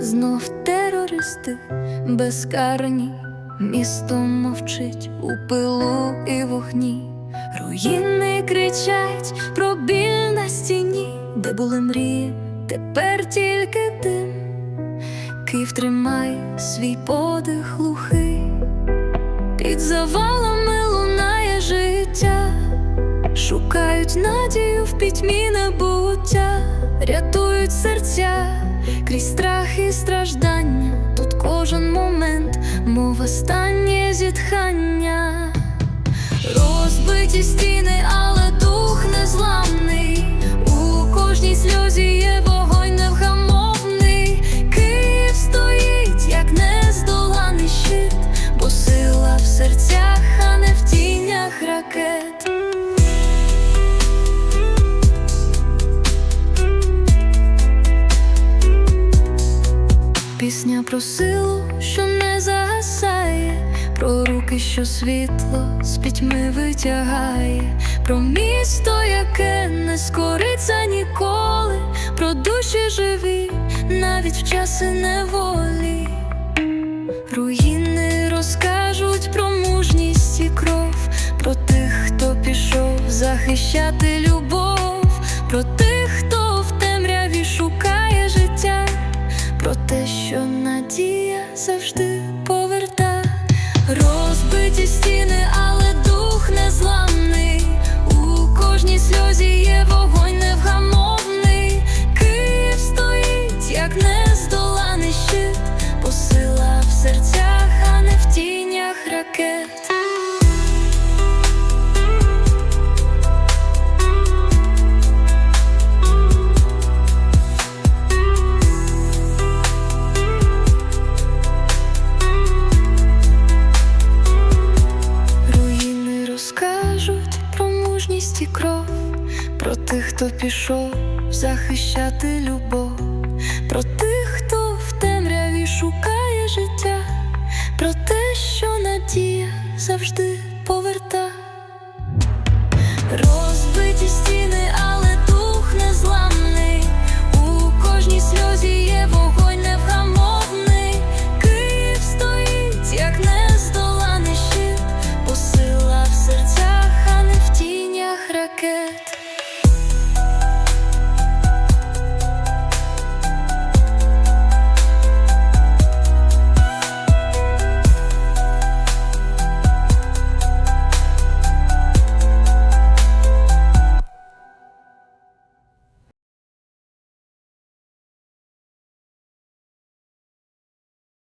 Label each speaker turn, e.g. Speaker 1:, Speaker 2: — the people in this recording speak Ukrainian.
Speaker 1: знов терористи безкарні, місто мовчить у пилу і вогні. Руїни кричать про біль на стіні, де були мрії, тепер тільки дим. Київ тримає свій подих глухий, під завалами лунає життя, шукають надію в пітьмі небуття, рятують серця крізь страх і страждання. Тут кожен момент, мов останнє зітхання, розбиті стіни, але про силу, що не загасає, про руки, що світло з пітьми витягає, про місто, яке не скориться ніколи, про душі живі, навіть в часи неволі. Руїни розкажуть про мужність і кров, про тих, хто пішов захищати любов, про тих, що надія завжди поверта, розбиті стіни, але І кров, про тих, хто пішов захищати любов, про тих, хто в темряві шукає життя, про те, що надія завжди. good.